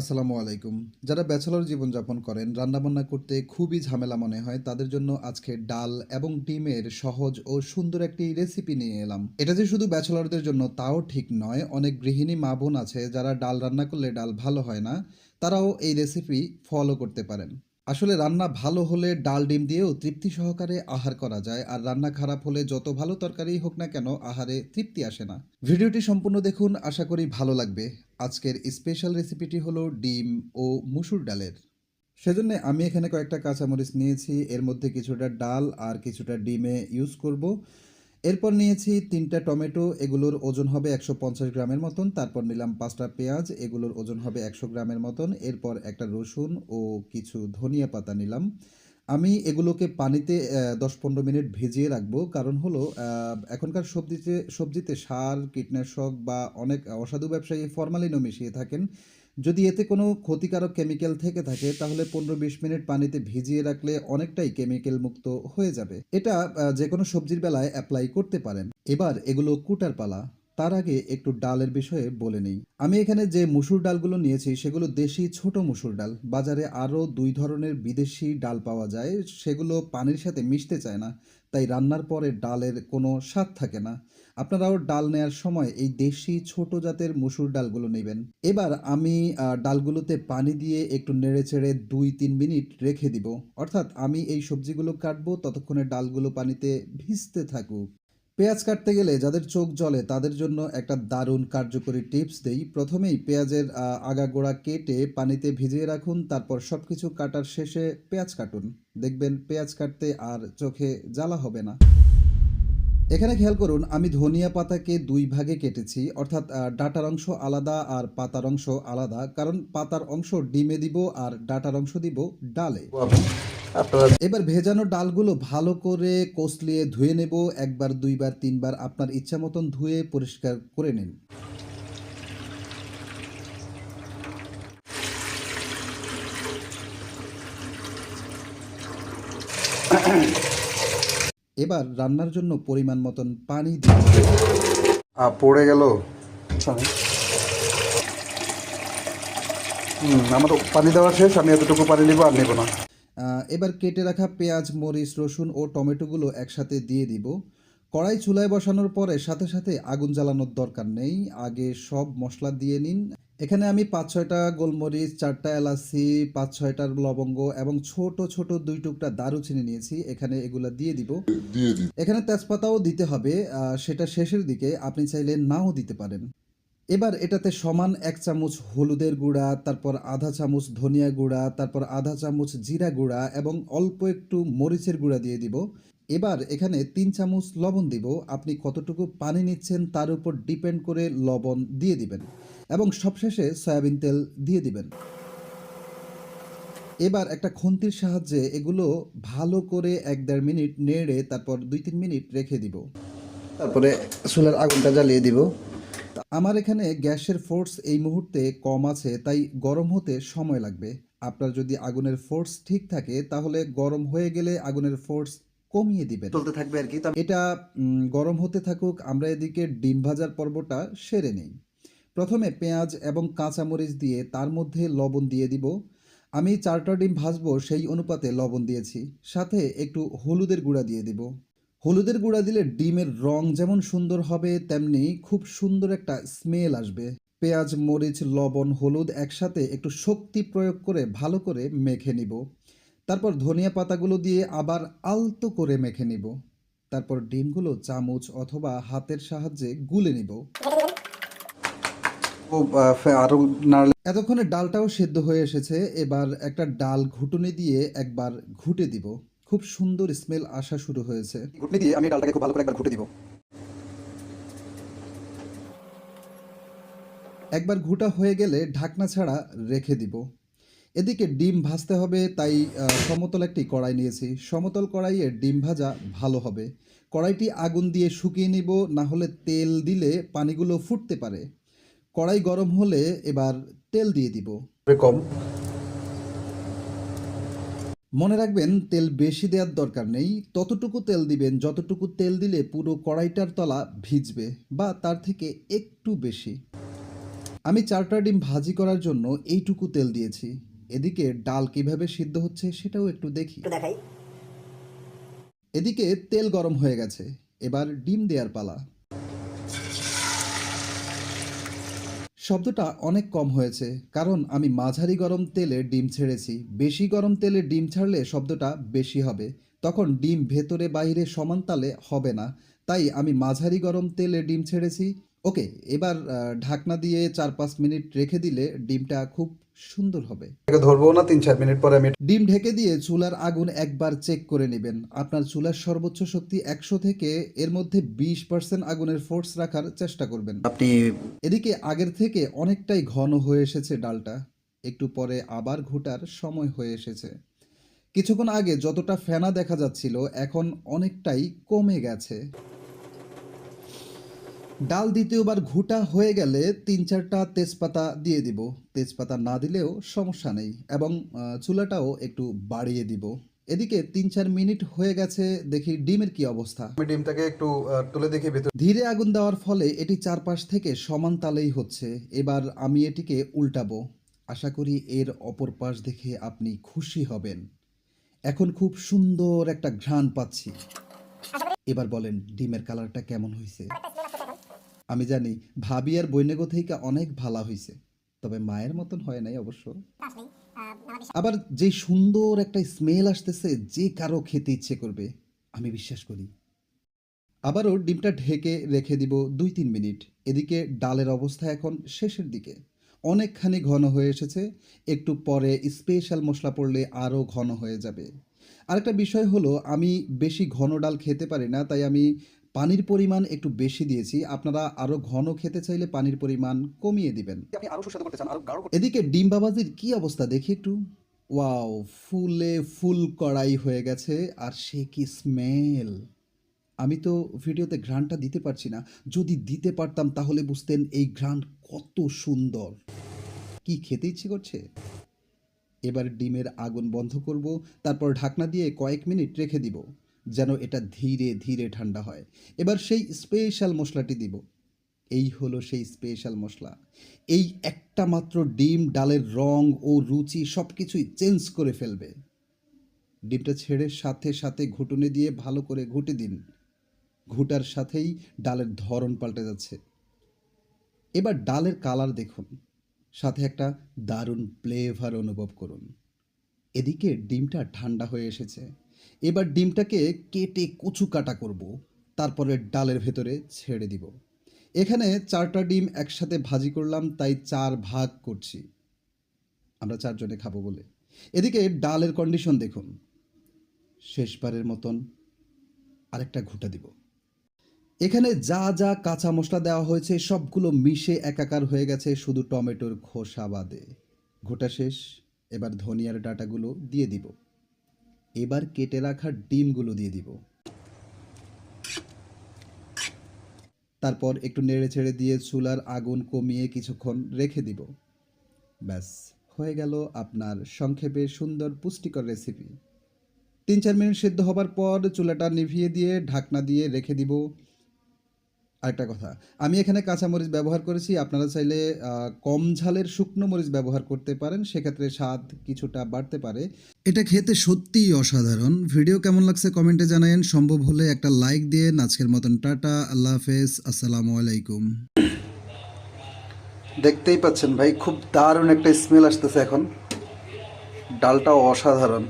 আসসালামু আলাইকুম। যারা ব্যাচেলর জীবনযাপন করেন, রান্নাবান্না করতে খুবই ঝামেলা মনে হয়, তাদের জন্য আজকে ডাল এবং ডিমের সহজ ও সুন্দর একটি রেসিপি নিয়ে এলাম। এটা যে শুধু ব্যাচেলরদের জন্য তাও ঠিক নয়, অনেক গৃহিণী মা বোন আছে যারা ডাল রান্না করলে ডাল ভালো হয় না, তারাও এই রেসিপি ফলো করতে পারেন। আসলে রান্না ভালো হলে ডাল ডিম দিয়েও তৃপ্তি সহকারে আহার করা যায়, আর রান্না খারাপ হলে যত ভালো তরকারি হোক না কেন, আহারে তৃপ্তি আসে না। ভিডিওটি সম্পূর্ণ দেখুন, আশা করি ভালো লাগবে। আজকের স্পেশাল রেসিপিটি হলো ডিম ও মুসুর ডালের। সেজন্য আমি এখানে কয়েকটা কাঁচামরিচ নিয়েছি, এর মধ্যে কিছুটা ডাল আর কিছুটা ডিমে ইউজ করব। এরপর নিয়েছি তিনটা টমেটো, এগুলোর ওজন হবে একশো পঞ্চাশ গ্রামের মতন। তারপর নিলাম পাঁচটা পেঁয়াজ, এগুলোর ওজন হবে একশো গ্রামের মতন। এরপর একটা রসুন ও কিছু ধনিয়া পাতা নিলাম। আমি এগুলোকে পানিতে দশ পনেরো মিনিট ভিজিয়ে রাখব। কারণ হলো এখনকার সবজিতে সবজিতে সার, কীটনাশক বা অনেক অসাধু ব্যবসায়ী ফরমালিনও মিশিয়ে থাকেন। যদি এতে কোনো ক্ষতিকারক কেমিক্যাল থেকে থাকে, তাহলে পনেরো বিশ মিনিট পানিতে ভিজিয়ে রাখলে অনেকটাই কেমিক্যাল মুক্ত হয়ে যাবে। এটা যে কোনো সবজির বেলায় অ্যাপ্লাই করতে পারেন। এবার এগুলো কুটার পালা। তার আগে একটু ডালের বিষয়ে বলে নেই। আমি এখানে যে মুসুর ডালগুলো নিয়েছি, সেগুলো দেশি ছোট মুসুর ডাল। বাজারে আরও দুই ধরনের বিদেশি ডাল পাওয়া যায়, সেগুলো পানির সাথে মিশতে চায় না, তাই রান্নার পরে ডালের কোনো স্বাদ থাকে না। আপনারাও ডাল নেয়ার সময় এই দেশি ছোট জাতের মুসুর ডালগুলো নেবেন। এবার আমি ডালগুলোতে পানি দিয়ে একটু নেড়ে চেড়ে দুই তিন মিনিট রেখে দিব। অর্থাৎ আমি এই সবজিগুলো কাটবো, ততক্ষণে ডালগুলো পানিতে ভিজতে থাকুক। পেঁয়াজ কাটতে গেলে যাদের চোখ জ্বলে তাদের জন্য একটা দারুণ কার্যকরী টিপস দেই। প্রথমেই পেঁয়াজের আগাগোড়া কেটে পানিতে ভিজিয়ে রাখুন, তারপর সব কিছু কাটার শেষে পেঁয়াজ কাটুন। দেখবেন পেঁয়াজ কাটতে আর চোখে জ্বালা হবে না। এখানে খেয়াল করুন, আমি ধনিয়া পাতাকে দুই ভাগে কেটেছি, অর্থাৎ ডাটার অংশ আলাদা আর পাতার অংশ আলাদা। কারণ পাতার অংশ ডিমে দিব আর ডাটার অংশ দিব ডালে। আপনারা এবার ভেজানো ডালগুলো ভালো করে কষলিয়ে ধুয়ে নেব। একবার দুইবার তিনবার আপনার ইচ্ছা মতন ধুয়ে পরিষ্কার করে নিন। এবার রান্নার জন্য পরিমাণ মতন পানি দিন পড়ে গেল। হুম আমার পানি দেওয়া শেষ আমি এতটুকু পানি নিব আর নেব না। এবার কেটে রাখা পেঁয়াজ মরিচ রসুন ও টমেটোগুলো একসাথে দিয়ে দিব। কড়াই চুলায় বসানোর পরে সাথে সাথে আগুন জ্বালানোর দরকার নেই। আগে সব মশলা দিয়ে নিন। এখানে আমি পাঁচ ছয়টা গোলমরিচ চারটা এলাচি পাঁচ ছয়টার লবঙ্গ এবং ছোট ছোট দুই টুকরা দারুচিনি নিয়েছি। এখানে এগুলা দিয়ে দিব। এখানে তেজপাতাও দিতে হবে। আহ, সেটা শেষের দিকে। আপনি চাইলে নাও দিতে পারেন। এবার এটাতে সমান এক চামচ হলুদের গুঁড়া, তারপর আধা চামচ ধনিয়া গুঁড়া, তারপর আধা চামচ জিরা গুঁড়া এবং অল্প একটু মরিচের গুঁড়া দিয়ে দিব। এবার এখানে তিন চামচ লবণ দিব। আপনি কতটুকু পানি নিচ্ছেন তার উপর ডিপেন্ড করে লবণ দিয়ে দিবেন এবং সবশেষে সয়াবিন তেল দিয়ে দিবেন। এবার একটা খুন্তির সাহায্যে এগুলো ভালো করে এক দেড় মিনিট নেড়ে তারপর দুই তিন মিনিট রেখে দিব। তারপরে চুলার আগুনটা জ্বালিয়ে দিব। আমার এখানে গ্যাসের ফোর্স এই মুহূর্তে কম আছে তাই গরম হতে সময় লাগবে। আপনার যদি আগুনের ফোর্স ঠিক থাকে তাহলে গরম হয়ে গেলে আগুনের ফোর্স কমিয়ে দিবেন। চলতে থাকবে আর কি। এটা গরম হতে থাকুক আমরা এদিকে ডিম ভাজার পর্বটা সেরে নেই। প্রথমে পেঁয়াজ এবং কাঁচামরিচ দিয়ে তার মধ্যে লবণ দিয়ে দিব। আমি চারটা ডিম ভাজবো সেই অনুপাতে লবণ দিয়েছি। সাথে একটু হলুদের গুঁড়া দিয়ে দিব। হলুদের গুঁড়া দিলে ডিমের রং যেমন সুন্দর হবে, তেমনি খুব সুন্দর একটা স্মেল আসবে। পেঁয়াজ, মরিচ, লবণ, হলুদ একসাথে একটু শক্তি প্রয়োগ করে ভালো করে মেখে নিব। তারপর ধনিয়া পাতাগুলো দিয়ে আবার আলতো করে মেখে নিব। তারপর ডিমগুলো চামচ অথবা হাতের সাহায্যে গুলে নিব। এতক্ষণে ডালটাও সেদ্ধ হয়ে এসেছে। এবার একটা ডাল ঘুটুনি দিয়ে একবার ঘুটে দিব। খুব সুন্দর স্মেল আসা শুরু হয়েছে। ঘুটনি দিয়ে আমি ডালটাকে খুব ভালো করে একবার ঘুটে দিব। একবার ঘুটা হয়ে গেলে ঢাকনা ছাড়া রেখে দিব। এদিকে ডিম ভাজতে হবে তাই সমতল একটি কড়াই নিয়েছি। সমতল কড়াইয়ে ডিম ভাজা ভালো হবে। কড়াইটি আগুন দিয়ে শুকিয়ে নিব না হলে তেল দিলে পানিগুলো ফুটতে পারে। কড়াই গরম হলে এবার তেল দিয়ে দিব। কম। মনে রাখবেন তেল বেশি দেওয়ার দরকার নেই। ততটুকু তেল দিবেন যতটুকু তেল দিলে পুরো কড়াইটার তলা ভিজবে বা তার থেকে একটু বেশি। আমি চারটা ডিম ভাজি করার জন্য এইটুকু তেল দিয়েছি। এদিকে ডাল কীভাবে সিদ্ধ হচ্ছে সেটাও একটু দেখি। দেখাই। এদিকে তেল গরম হয়ে গেছে। এবার ডিম দেওয়ার পালা। শব্দটা অনেক কম হয়েছে, কারণ আমি মাঝারি গরম তেলে ডিম ছেড়েছি। বেশি গরম তেলে ডিম ছাড়লে শব্দটা বেশি হবে। তখন ডিম ভেতরে বাইরে সমান তালে হবে না। তাই আমি মাঝারি গরম তেলে ডিম ছেড়েছি। ওকে, এবার ঢাকনা দিয়ে চার পাঁচ মিনিট রেখে দিলে ডিমটা খুব সুন্দর হবে। এটাকে ধরবো না তিন চার মিনিট পরে আমি ডিম ঢেকে দিয়ে চুলার আগুন একবার চেক করে নেবেন। আপনার চুলার সর্বোচ্চ শক্তি একশো থেকে এর মধ্যে বিশ পার্সেন্ট আগুনের ফোর্স রাখার চেষ্টা করবেন। আপনি এদিকে আগের থেকে অনেকটাই ঘন হয়ে এসেছে ডালটা। একটু পরে আবার ঘোটার সময় হয়ে এসেছে। কিছুক্ষণ আগে যতটা ফেনা দেখা যাচ্ছিল এখন অনেকটাই কমে গেছে। ডাল দ্বিতীয়বার ঘুটা হয়ে গেলে তিন চারটা তেজপাতা দিয়ে দিব। তেজপাতা না দিলেও সমস্যা নেই এবং চুলাটাও একটু বাড়িয়ে দিব। এদিকে তিন চার মিনিট হয়ে গেছে দেখি ডিমের কি অবস্থা। আমি ডিমটাকে একটু তুলে দেখি ভিতরে ধীরে আগুন দেওয়ার ফলে এটি চারপাশ থেকে সমান তালেই হচ্ছে। এবার আমি এটিকে উল্টাবো। আশা করি এর অপর পাশ দেখে আপনি খুশি হবেন। এখন খুব সুন্দর একটা ঘ্রাণ পাচ্ছি। এবার বলেন ডিমের কালারটা কেমন হয়েছে আমি জানি ভাবি আর বৈনেগো থেকে অনেক ভালা হয়েছে তবে মায়ের মতন হয় নাই অবশ্য। আবার যে সুন্দর একটা স্মেল আসতেছে, যে কারও খেতে ইচ্ছে করবে, আমি বিশ্বাস করি। আবারও ডিমটা ঢেকে রেখে দিব দুই তিন মিনিট। এদিকে ডালের অবস্থা এখন শেষের দিকে। অনেকখানি ঘন হয়ে এসেছে। একটু পরে স্পেশাল মশলা পড়লে আরও ঘন হয়ে যাবে। আরেকটা বিষয় হলো, আমি বেশি ঘন ডাল খেতে পারি না, তাই আমি পানির পরিমাণ একটু বেশি দিয়েছি আপনারা আরও ঘন খেতে চাইলে পানির পরিমাণ কমিয়ে দিবেন। এদিকে ডিম বাবাজির কি অবস্থা দেখি একটু। ওয়াও ফুলে ফুল কড়াই হয়ে গেছে আর সে কি স্মেল আমি তো ভিডিওতে ঘ্রাণটা দিতে পারছি না। যদি দিতে পারতাম তাহলে বুঝতেন এই ঘ্রাণ কত সুন্দর। কি খেতে ইচ্ছে করছে? এবার ডিমের আগুন বন্ধ করব তারপর ঢাকনা দিয়ে কয়েক মিনিট রেখে দিব। যেন এটা ধীরে ধীরে ঠান্ডা হয়। এবার সেই স্পেশাল মশলাটি দিব। এই হলো সেই স্পেশাল মশলা। এই একটা মাত্র ডিম, ডালের রং ও রুচি সব কিছুই চেঞ্জ করে ফেলবে। ডিমটা ছেড়ে সাথে সাথে ঘুটুনে দিয়ে ভালো করে ঘুটে দিন। ঘুটার সাথেই ডালের ধরন পাল্টে যাচ্ছে। এবার ডালের কালার দেখুন। সাথে একটা দারুণ ফ্লেভার অনুভব করুন। এদিকে ডিমটা ঠান্ডা হয়ে এসেছে। এবার ডিমটাকে কেটে কচু কাটা করব, তারপরে ডালের ভেতরে ছেড়ে দিব। এখানে চারটা ডিম একসাথে ভাজি করলাম, তাই চার ভাগ করছি। আমরা চারজনে খাব বলে। এদিকে ডালের কন্ডিশন দেখুন। শেষবারের মতন আরেকটা ঘুটা দিব। এখানে যা যা কাঁচা মশলা দেওয়া হয়েছে, সবগুলো মিশে একাকার হয়ে গেছে শুধু টমেটোর খোসা বাদে। ঘোটা শেষ, এবার ধনিয়ার ডাটাগুলো দিয়ে দিব। এবার কেটে রাখা ডিমগুলো দিয়ে দিব। তারপর একটু নেড়ে ছেড়ে দিয়ে চুলার আগুন কমিয়ে কিছুক্ষণ রেখে দিব। ব্যাস, হয়ে গেল আপনার সংক্ষেপে সুন্দর পুষ্টিকর রেসিপি তিন চার মিনিট সিদ্ধ হবার পর চুলাটা নিভিয়ে দিয়ে ঢাকনা দিয়ে রেখে দিব আরেকটা কথা। আমি এখানে কাঁচামরিচ ব্যবহার করেছি আপনারা চাইলে কম ঝালের শুকনো মরিচ ব্যবহার করতে পারেন সেক্ষেত্রে স্বাদ কিছুটা বাড়তে পারে। এটা খেতে সত্যিই অসাধারণ। ভিডিও কেমন লাগছে কমেন্টে জানায়েন। সম্ভব হলে একটা লাইক দিয়ে আজকের মতন টাটা আল্লাহ হাফেজ আসসালামু আলাইকুম। দেখতেই পাচ্ছেন ভাই খুব দারুণ একটা স্মেল আসতেছে এখন। ডালটাও অসাধারণ।